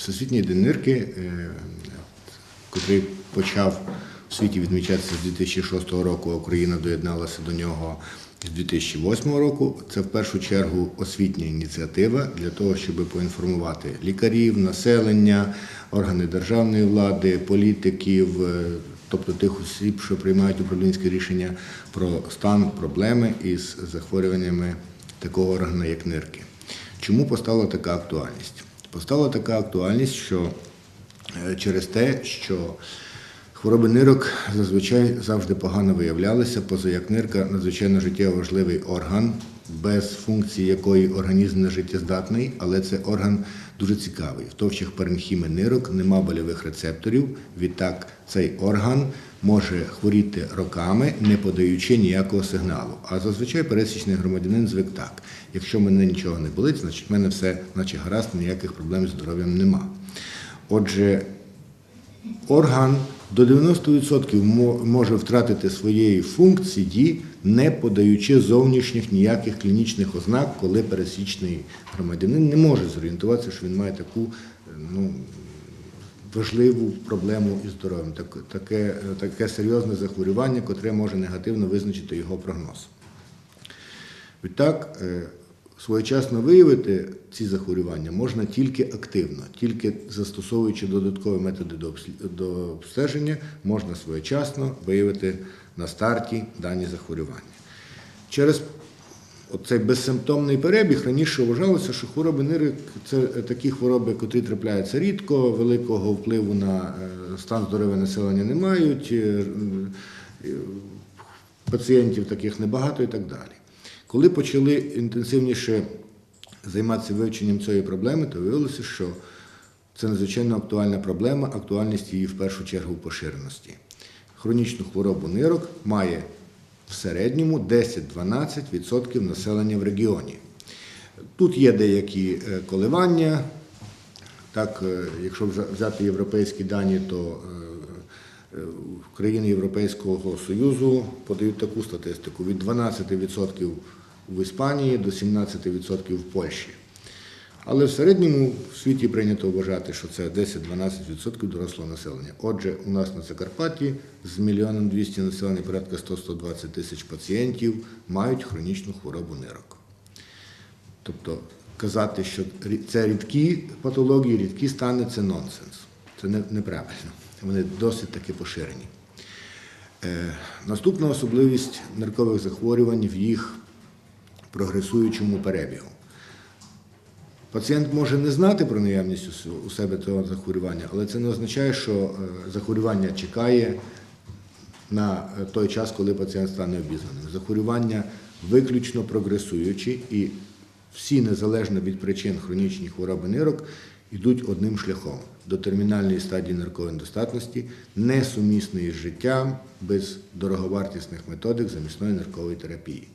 Всесвітній день нирки, е, котрий почав у світі відмічатися з 2006 року, а Україна доєдналася до нього з 2008 року. Це в першу чергу освітня ініціатива для того, щоб поінформувати лікарів, населення, органи державної влади, політиків, е, тобто тих осіб, що приймають управлінське рішення про стан проблеми із захворюваннями такого органу, як нирки. Чому постала така актуальність? Постала така актуальність, що е, через те, що хвороби нирок зазвичай завжди погано виявлялися, поза як нирка надзвичайно життєво важливий орган, без функції якої організм не життєздатний, але це орган дуже цікавий. В товщих паренхіми нирок нема больових рецепторів. Відтак цей орган може хворіти роками, не подаючи ніякого сигналу. А зазвичай пересічний громадянин звик так. Якщо мене нічого не болить, значить в мене все наче гаразд, ніяких проблем з здоров'ям нема. Отже, орган до 90% може втратити своєї функції, не подаючи зовнішніх ніяких клінічних ознак, коли пересічний громадянин не може зорієнтуватися, що він має таку е, ну, важливу проблему із здоров'ям, так- таке, таке серйозне захворювання, котре може негативно визначити його прогноз. Відтак, е, своєчасно виявити ці захворювання можна тільки активно, тільки застосовуючи додаткові методи до обстеження, можна своєчасно виявити на старті дані захворювання. Через Оцей безсимптомний перебіг раніше вважалося, що хвороби нирок це такі хвороби, котрі трапляються рідко, великого впливу на е, стан здоров'я населення не мають, е, е, пацієнтів таких небагато і так далі. Коли почали інтенсивніше займатися вивченням цієї проблеми, то виявилося, що це надзвичайно актуальна проблема, актуальність її в першу чергу поширеності. Хронічну хворобу нирок має в середньому 10-12% населення в регіоні. Тут є деякі е, коливання. Так, е, якщо взяти європейські дані, то е, країни Європейського Союзу подають таку статистику: від 12% в Іспанії до 17% в Польщі. Але в середньому в світі прийнято вважати, що це 10-12% дорослого населення. Отже, у нас на Закарпатті з мільйоном 200 населення порядка 100-120 тисяч пацієнтів мають хронічну хворобу нирок. Тобто казати, що це рідкі патології, рідкі стани це нонсенс. Це неправильно. Вони досить таки поширені. Е, Наступна особливість ниркових захворювань в їх прогресуючому перебігу. Пацієнт може не знати про наявність у себе цього захворювання, але це не означає, що е, захворювання чекає на е, той час, коли пацієнт стане обізнаним. Захворювання виключно прогресуючі і всі, незалежно від причин хронічні хвороби нирок, йдуть одним шляхом до термінальної стадії ниркової недостатності, несумісної з життям без дороговартісних методик замісної ниркової терапії.